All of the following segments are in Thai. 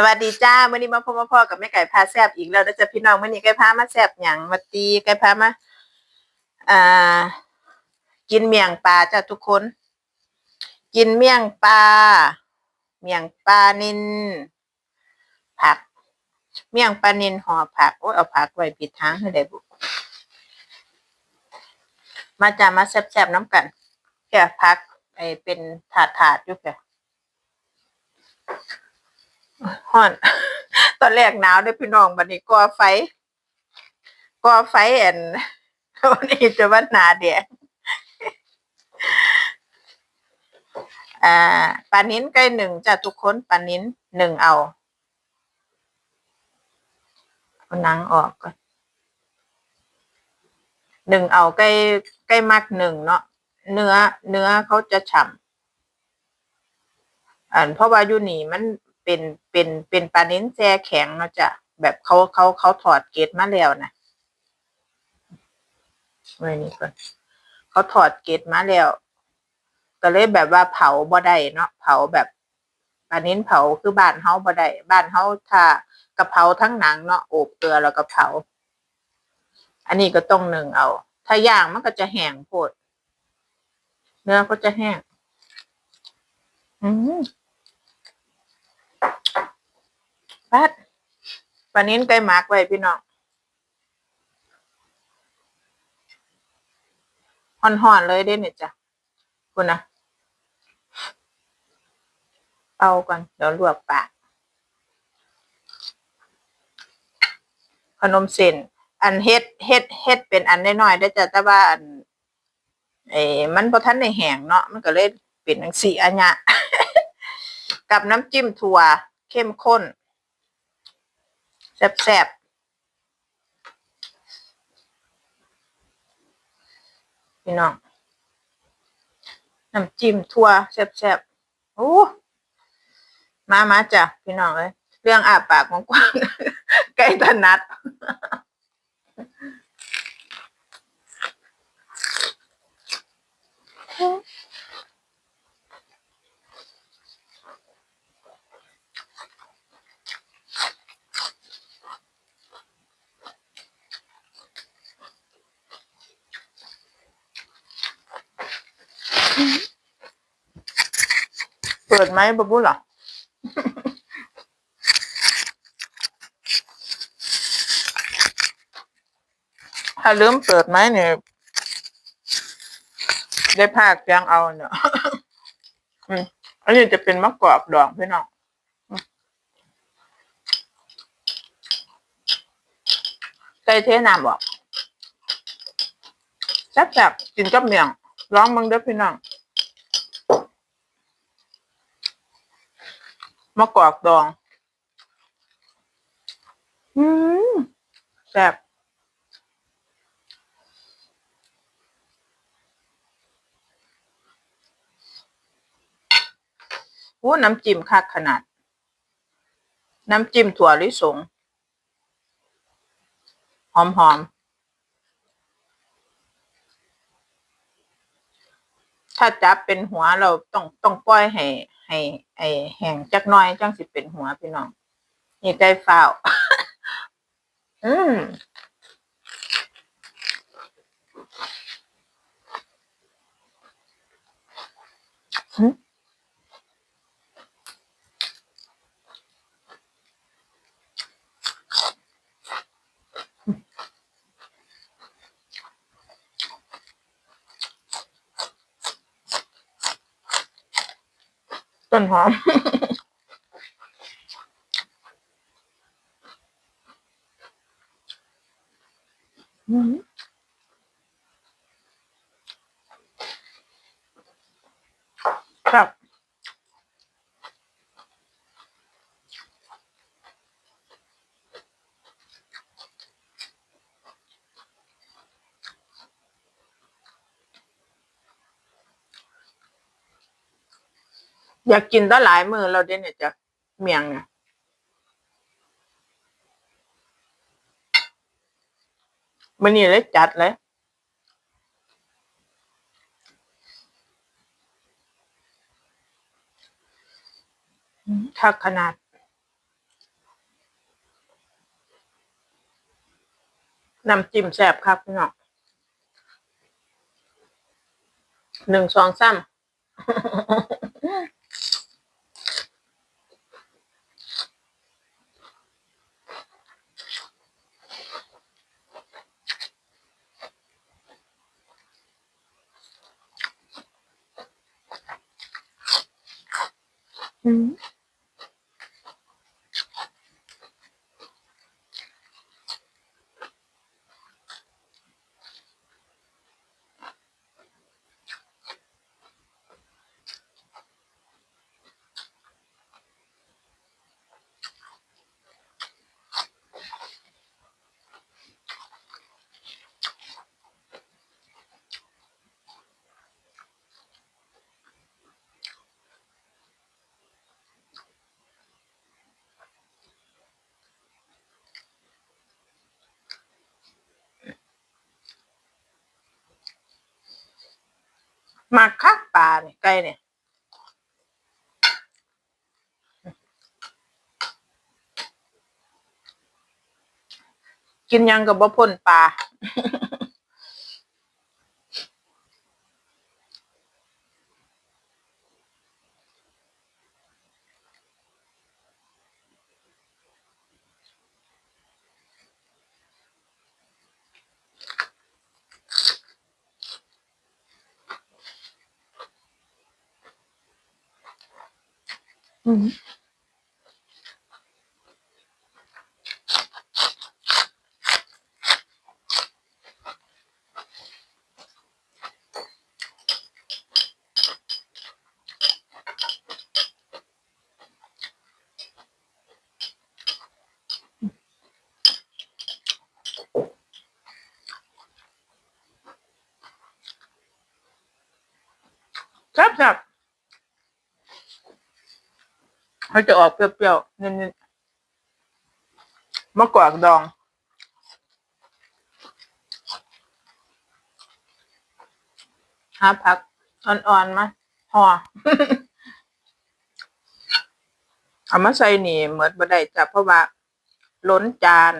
สวัสดีจ้ามื่อนี้มาพบมาพ่อกับแม่ไก่พาแซบอีกแล้วนะจ๊ะพี่น้องมื่อนี้ไก่พามาแซบหยังมาตีไก่พามาอ่า กินเมี่ยงปลาจ้ะทุกคน กินเมี่ยงปลาเมี่ยงปลานินผัก เมี่ยงปลานินห่อผักโอ้ยเอาผักไว้ปิดทางให้ได้บุกมาจ้ามาแซบๆน้ำกันแก่ผักไอเป็นถาดถาดๆอยู่แก่ ฮ้อน ตอนแรกหนาวเด้พี่น้องบัดนี้ก่อไฟก่อไฟแอนวันนี้จะว่าหนาแดดอ่าปานิ้นใกล้หนึ่งจ้ะทุกคนปานิ้นหนึ่งเอาเอาหนังออกก่อนหนึ่งเอาใกล้ใกล้มักหนึ่งเนาะเนื้อ เนื้อเขาจะฉ่ำอันเพราะว่าอยู่นี่มัน เป็นเป็นเป็นปลาเน้นแช่แข็งเนาะจ้ะแบบเขาเขาเขาถอดเกล็ดมาแล้วนะไว้นี่ก่อนเขาถอดเกล็ดมาแล้ว ก็เลยแบบว่าเผาบ่ได้เนาะเผาแบบปลาเน้นเผาคือบ้านเฮาบ่ได้บ้านเฮาถ้ากระเพราทั้งหนังเนาะอบเกลือแล้วก็เผาอันนี้ก็ต้องหนึ่งเอา ถ้าย่างมันก็จะแห้งโพด เนื้อก็จะแห้ง อืม ปัดปลานิ้นไก่หมักไว้พี่น้องห่อนๆเลยเด้เนี่ยจ้ะคุณนะเอาก่อนเดี๋ยวลวกปากขนมเส้นอันเฮ็ดเฮ็ดเฮ็ดเป็นอันน้อยๆได้จ้ะแต่ว่าอันเอ้มันบ่ทันได้แห้งเนาะมันก็เลยเป็นจังซี่อันเนี้ยกับน้ำจิ้มถั่วเข้มข้น แซ่บๆพี่น้องน้ำจิ้มทั่วแซ่บๆโอ้มามาจ้ะพี่น้องเลยเรื่องอาบปากกว้างๆใกล้ถนัด เปิดไหมบะบุเหรอถ้าลืมเปิดไหมเนี่ยได้ภาคยังเอาเนี่ยอันนี้จะเป็นมะกอกดองพี่น้องอืมใส่เทน้ำบอกแซ่บๆกินกับเมี่ยงร้องมึงเด้อพี่น้อง มะกอกดอง อืมแซ่บโอ้น้ำจิ้มคักขนาด น้ำจิ้มถั่วลิสง หอมหอม ถ้าจับเป็นหัวเราต้องต้องปล่อยให้ให้ไอแห้งจักหน้อยจังสิเป็นหัวพี่น้องนี่ไก่ฝ้าวอืมอืม อื อยากกินตั้งหลายมือเราเด่นเนี่ยจะเมียงเนี่ยมันนี่เลยจัดเลยถ้าขนาด น้ำจิ้มแซ่บครับพี่น้องหนึ่งสองสาม มาคักปลาเนี่ยไก่เนี่ยกินยังกับบ่พ่นปลา อืมครับครับ เขาจะออกเปรี้ยวๆนิดๆมะกอกดอง หาผักอ่อนๆมาห่อเอามาใส่นี่เหมือนบ่ได้จ้ะเพราะว่าล้นจาน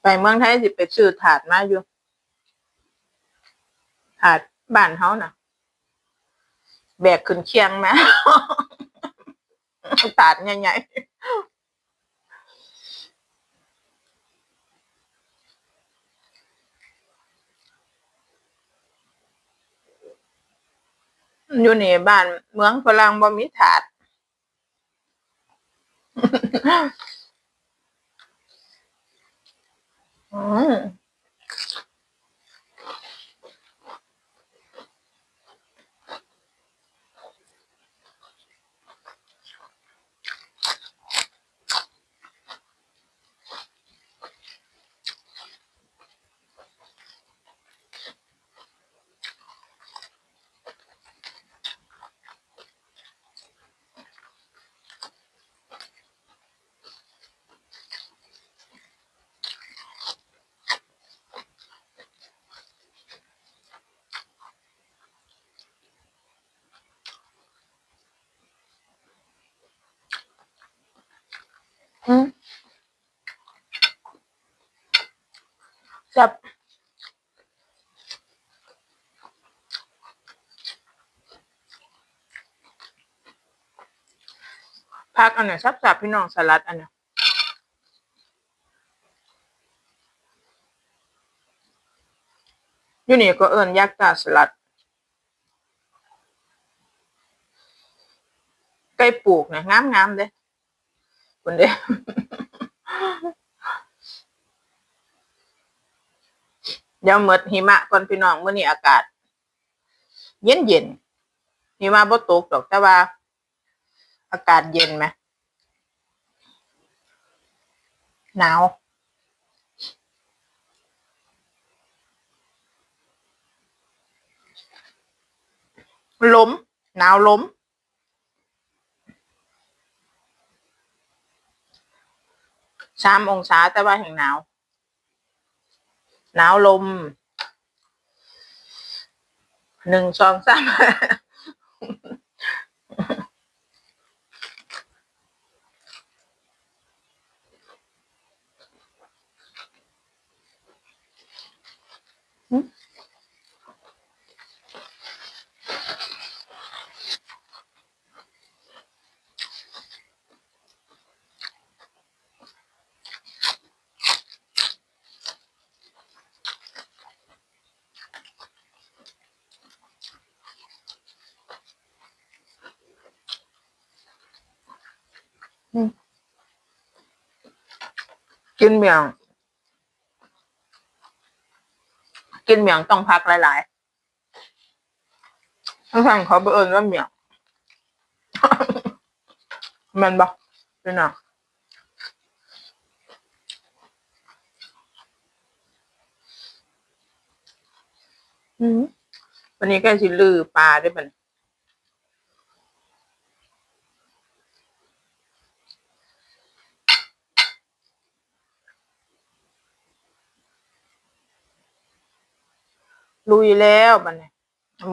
ไปเมืองไทยสิไปซื้อถาดมาอยู่ ถาดบ้านเฮาน่ะ แบกขึ้นเคียงมาถาดใหญ่ๆอยู่นี่บ้านเมืองฝรั่งบ่มีถาดอืม อืมแซ่บผักอันเนี้ยซ่บๆพี่น้องสลัดอันเนี้ยอยู่นี่ก็เอิ้นยักษ์ตาสลัด ไก่ปลูกเนี่ยงามๆเด้ คุณเด้เดี๋ยวหมดหิมะก่อนพี่น้องมื้อนี้อากาศ เย็นเย็นหิมะบ่ตกดอกแต่ว่า อากาศเย็นไหมหนาวลมหนาวลม สามองศาแต่ว่าแห่งหนาว หนาวลมหนึ่งสองสาม กินเมียง กินเมียงต้องพักหลายๆทั้งๆเขาเบเอิญว่าเมียงมันบอกเป็นอะอืมวันนี้ก็สิลือปลาได้บัน ลุยแล้วบัดนี้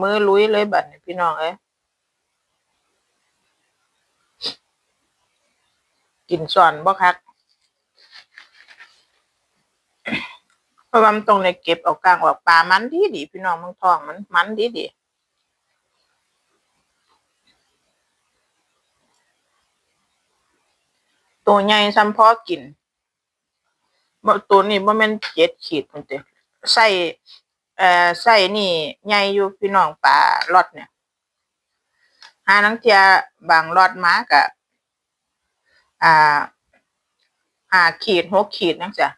มือลุยเลยบัดนี้พี่น้องเอ้ยกินส่อนบ่คักเพราะว่ามันตรงในเก็บออกกลางออกปลามันดีดีพี่น้องมึงทองมันมันดีดีตัวใหญ่ซ้ำพอกินตัวนี้บ่แม่นเจ็ดขีดพุ่นเด้ใส่ อ่อใส่นี่ใหญ่อยู่พี่น้องปลาลอดเนี่ยหานังเทียบางลอดมากะอ่าหาขีดหกขีดนังจ้ะ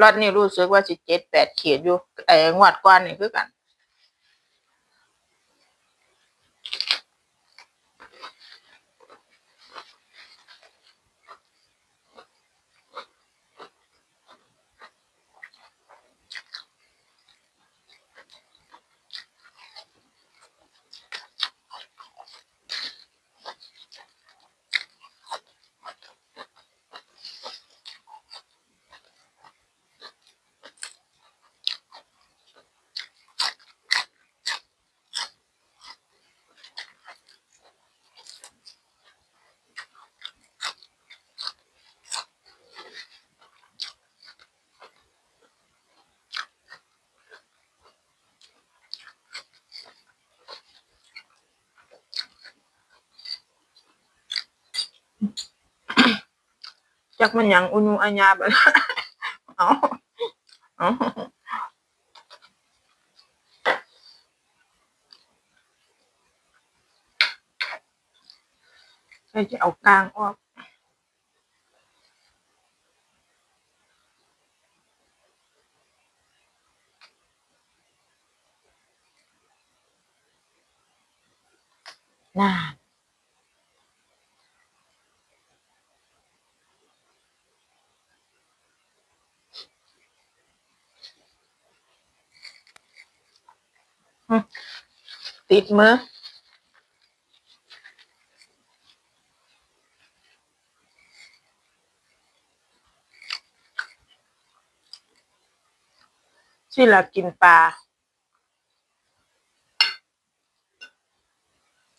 ลอดนี่รู้สึกว่าสิเจ็ดแปดขีดอยู่ไอ้งวดก่อนนี่คือกัน จักมันยังอุนูอัญญาบัดเอาเอาใครจะเอากลางออก น่า ติดมือที่เรากินปลา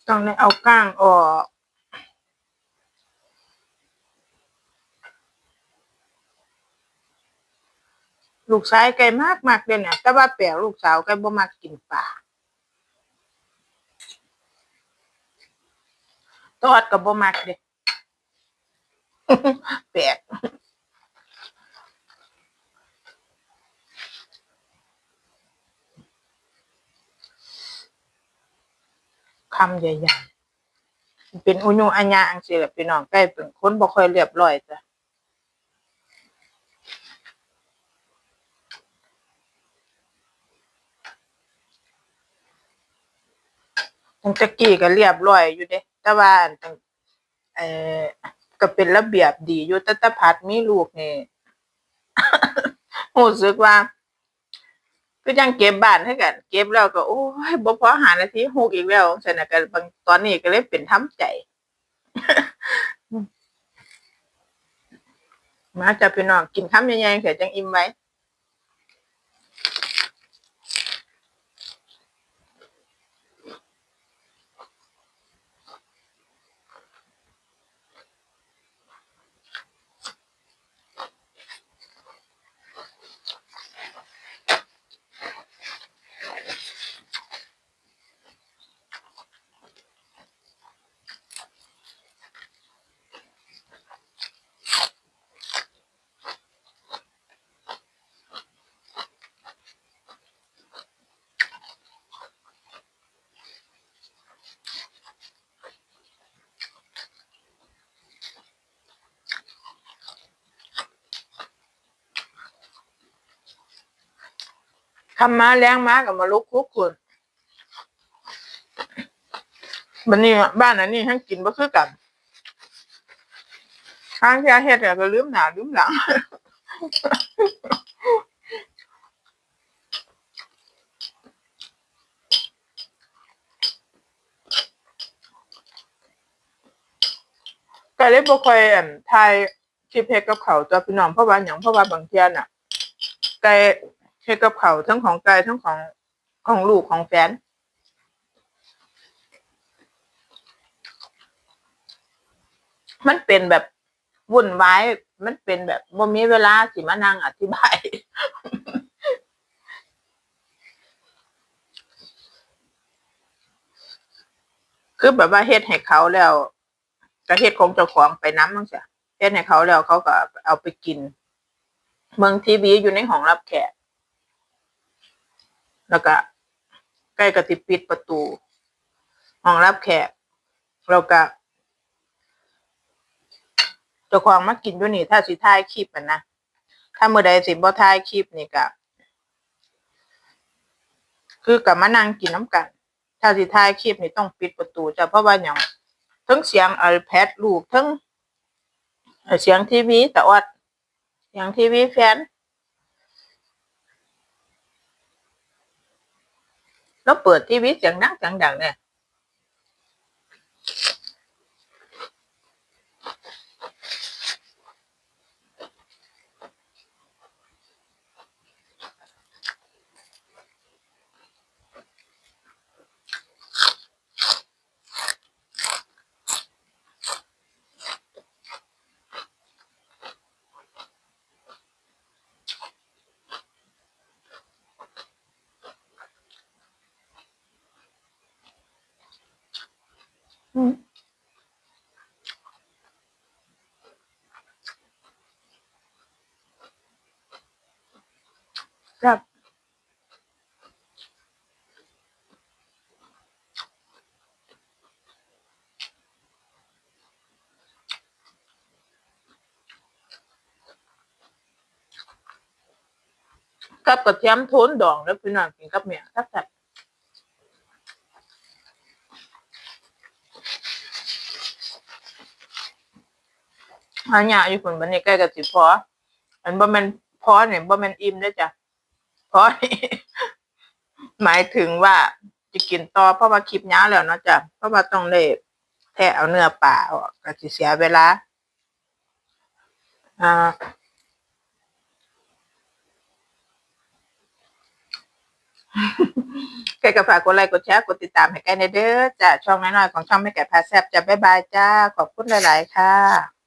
ต้องได้เอาก้างออกลูกชายไก่มากมากเลยเนี่ยแต่ว่าแปลลูกสาวไก่บ่มากกินปลา ทอดกับบ่มักเด้แปลกคำใหญ่ๆ เป็นอุญูอัญญาอังสิแหละพี่น้องใกล้เป็นคนบ่ค่อยเรียบร้อยจ้ะตั้งแต่กี้ก็เรียบร้อยอยู่เด้ แต่ว่าอันตั้งเออก็เป็นระเบียบดีอยู่แต่แต่พัดมีลูกนี่ รู้สึกว่าคือจังเก็บบ้านคือกัน เก็บแล้วก็โอ้ยบ่พอหานาทีฮูกอีกแล้วจังซั่นก็บางตอนนี้ก็เลยเป็นทำใจ มาจะพี่น้องกินคำใหญ่ๆเสียจังอิ่มไว้ ทำมาแรงมากับมาลุกคุกคุณบันนี้บ้านอันนี้ทั้งกินบ่คือกันข้างที่เฮ็ดก็ลืมหน้าลืมหลังก็เลยบ่ค่อยอั่นถ่ายคลิปเฮ็ดกับเขาตัวพี่น้องเพราะว่าหยังเพราะว่าบางเที่ยน่ะไก่ เฮ็ดกับเขาทั้งของไก่ทั้งของของลูกของแฟนมันเป็นแบบวุ่นวายมันเป็นแบบบ่มีเวลาสิมานั่งอธิบาย คือแบบว่าเฮ็ดให้เขาแล้วก็เฮ็ดของเจ้าของไปน้ำมั้งจ้ะเฮ็ดให้เขาแล้วเขาก็เอาไปกิน เมืองทีวีอยู่ในห้องรับแขก แล้วก็ใกล้กับติปิดประตูห้องรับแขกแล้วก็เจ้าของมากินอยู่นี่ ถ้าสิถ่ายคลิปอะนะถ้าเมื่อใดสิบ่ถ่ายคลิปนี่ก็คือกับมานั่งกินน้ำกัน ถ้าสิถ่ายคลิปนี่ต้องปิดประตูจะเพราะว่าหยังทั้งเสียง iPad ลูกทั้งเสียงทีวีตะอดเสียงทีวีแฟน แล้วเปิดทีวีเสียงดังเสียงดังเนี่ย กับกระเทียมโทนดองแล้วพี่น้องกินกับเมียครับแต่บหาหยาอยู่คนบันนี้ใกล้กับสิพอ อันบ่แมนพอเนี่ยบ่แมนอิ่มเด้จ้ะพอนี่หมายถึงว่าจะกินต่อเพราะว่าคลิปยาแล้วเนาะจ้ะเพราะว่าต้องได้แทะเอาเนื้อปลาออกก็สิเสียเวลา อ่า ใครก็ฝากกดไลค์กดแชร์กดติดตามให้แกในเด้อจ้ะช่องน้อยๆของช่องไม่แก่พาแซบจ้ะบ๊ายบายจ้าขอบคุณหลาย ๆ ค่ะ